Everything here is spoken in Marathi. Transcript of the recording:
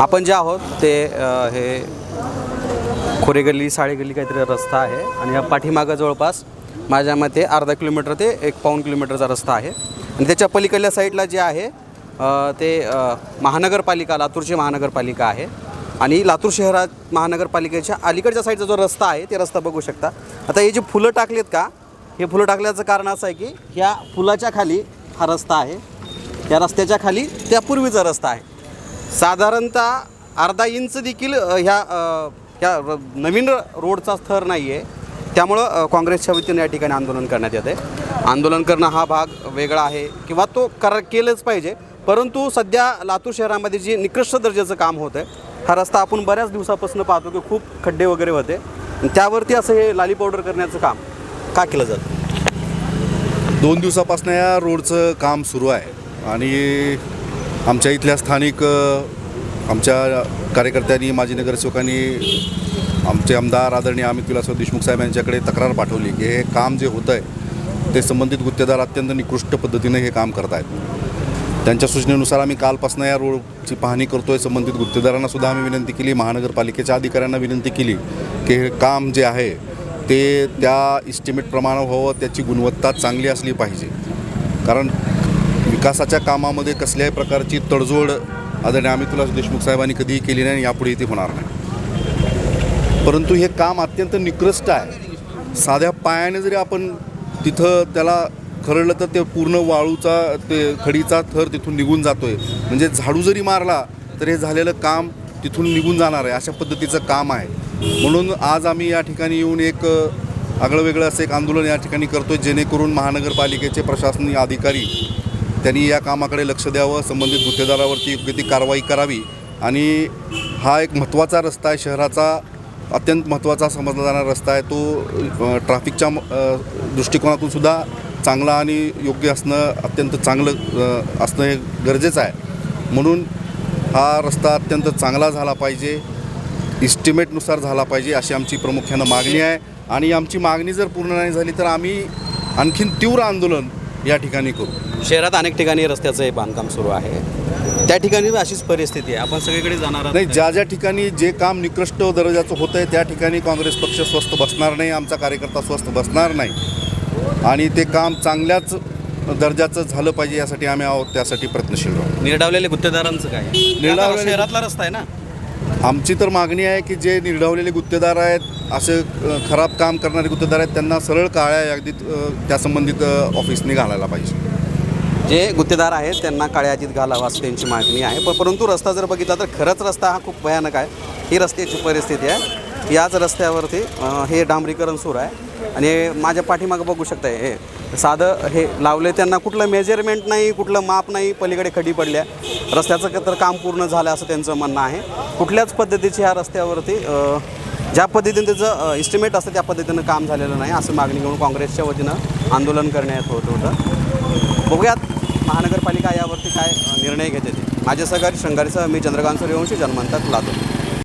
आपण जे आहोत ते अ, हे खोरेगल्ली साडेगल्ली काहीतरी रस्ता आहे आणि या पाठीमागं जवळपास माझ्या मते अर्धा किलोमीटर ते एक पाऊण किलोमीटरचा रस्ता आहे. आणि त्याच्या पलीकडल्या साईडला जे आहे अ, ते अ, महानगरपालिका लातूरची महानगरपालिका आहे. आणि लातूर शहरात महानगरपालिकेच्या अलीकडच्या साईडचा जो रस्ता आहे ते रस्ता बघू शकता. आता हे जे फुलं टाकलेत का हे फुलं टाकल्याचं कारण असं आहे की ह्या फुलाच्या खाली हा रस्ता आहे. या रस्त्याच्या खाली त्या पूर्वीचा रस्ता आहे. साधारणतः अर्धा इंच देखील ह्या ह्या नवीन रोडचा स्थर नाही आहे त्यामुळं काँग्रेसच्या वतीनं या ठिकाणी आंदोलन करण्यात येते आंदोलन करणं हा भाग वेगळा आहे किंवा तो कर केलंच पाहिजे. परंतु सध्या लातूर शहरामध्ये जी निकृष्ट दर्जाचं काम होतं आहे हा रस्ता आपण बऱ्याच दिवसापासून पाहतो की खूप खड्डे वगैरे होते. आणि त्यावरती असं हे लाली पावडर करण्याचं काम का केलं जातं? दोन दिवसापासून या रोडचं काम सुरू आहे. आणि आमच्या इथल्या स्थानिक आमच्या कार्यकर्त्यांनी माजी नगरसेवकांनी आमचे आमदार आदरणीय अमित विलासराव देशमुख साहेब यांच्याकडे तक्रार पाठवली की हे काम जे होतं आहे ते संबंधित गुत्तेदार अत्यंत निकृष्ट पद्धतीने हे काम करत आहेत त्यांच्या सूचनेनुसार आम्ही कालपासून या रोडची पाहणी करतो आहे संबंधित गुत्तेदारांनासुद्धा आम्ही विनंती केली. महानगरपालिकेच्या अधिकाऱ्यांना विनंती केली की हे काम जे आहे ते त्या इस्टिमेटप्रमाणे व्हावं त्याची गुणवत्ता चांगली असली पाहिजे. कारण विकासाच्या कामामध्ये कसल्याही प्रकारची तडजोड आदरणीय अमितुल्ला देशमुख साहेबांनी कधीही केली नाही आणि यापुढे ती होणार नाही. परंतु हे काम अत्यंत निकृष्ट आहे. साध्या पायाने जरी आपण तिथं त्याला खरडलं तर ते पूर्ण वाळूचा ते खडीचा थर तिथून निघून जातो आहे म्हणजे झाडू जरी मारला तर हे झालेलं काम तिथून निघून जाणार आहे. अशा पद्धतीचं काम आहे. म्हणून आज आम्ही या ठिकाणी येऊन एक अ, आगळं वेगळं असं एक आंदोलन या ठिकाणी करतोय जेणेकरून महानगरपालिकेचे प्रशासनीय अधिकारी त्यांनी या कामाकडे लक्ष द्यावं संबंधित गुत्तेदारावरती योग्य ती कारवाई करावी आणि हा एक महत्त्वाचा रस्ता आहे. शहराचा अत्यंत महत्त्वाचा समजला जाणारा रस्ता आहे. तो ट्रॅफिकच्या दृष्टिकोनातून सुद्धा चांगला आणि योग्य असणं अत्यंत चांगलं असणं हे गरजेचं आहे. म्हणून हा रस्ता अत्यंत चांगला झाला पाहिजे. इस्टिमेटनुसार झाला पाहिजे अशी आमची प्रामुख्यानं मागणी आहे. आणि आमची मागणी जर पूर्ण नाही झाली तर आम्ही आणखीन तीव्र आंदोलन या ठिकाणी करू. शहरात अनेक ठिकाणी रस्त्याचं हे बांधकाम सुरू आहे. त्या ठिकाणी अशीच परिस्थिती आहे. आपण सगळीकडे जाणार आहोत. नाही ज्या ज्या ठिकाणी जे काम निकृष्ट दर्जाचं होतं आहे त्या ठिकाणी काँग्रेस पक्ष स्वस्त बसणार नाही आमचा कार्यकर्ता स्वस्त बसणार नाही. आणि ते काम चांगल्याच दर्जाचं झालं पाहिजे यासाठी आम्ही आहोत त्यासाठी प्रयत्नशील राहू. निर्डावलेल्या गुत्तेदारांचं काय निर्डावलेले- शहरातला रस्ता आहे ना? आमची तर मागणी आहे की जे निर्ढावलेले गुत्तेदार आहेत असे खराब काम करणारे गुत्तेदार आहेत त्यांना सरळ काळ्या यादीत त्या संबंधित ऑफिसने घालायला पाहिजे. जे गुत्तेदार आहेत त्यांना काळ्या यादीत घालावा असं त्यांची मागणी आहे. पण परंतु रस्ता जर बघितला तर खरंच रस्ता हा खूप भयानक आहे. ही रस्त्याची परिस्थिती आहे. याच रस्त्यावरती हे डांबरीकरण सुरू आहे. आणि माझ्या पाठीमागं बघू शकताय हे साधं हे लावले त्यांना कुठलं मेजरमेंट नाही कुठलं माप नाही पलीकडे खडी पडल्या. रस्त्याचं तर काम पूर्ण झालं असं त्यांचं म्हणणं आहे. कुठल्याच पद्धतीची ह्या रस्त्यावरती ज्या पद्धतीने त्याचं इस्टिमेट असतं त्या पद्धतीनं काम झालेलं नाही असं मागणी घेऊन काँग्रेसच्या वतीनं आंदोलन करण्यात होत होतं. बघूयात महानगरपालिका यावरती काय निर्णय घेते ते. माझे सहकारी शृंगारीसह मी चंद्रकांत सूर्यवंशी जन्मंतक लातूर.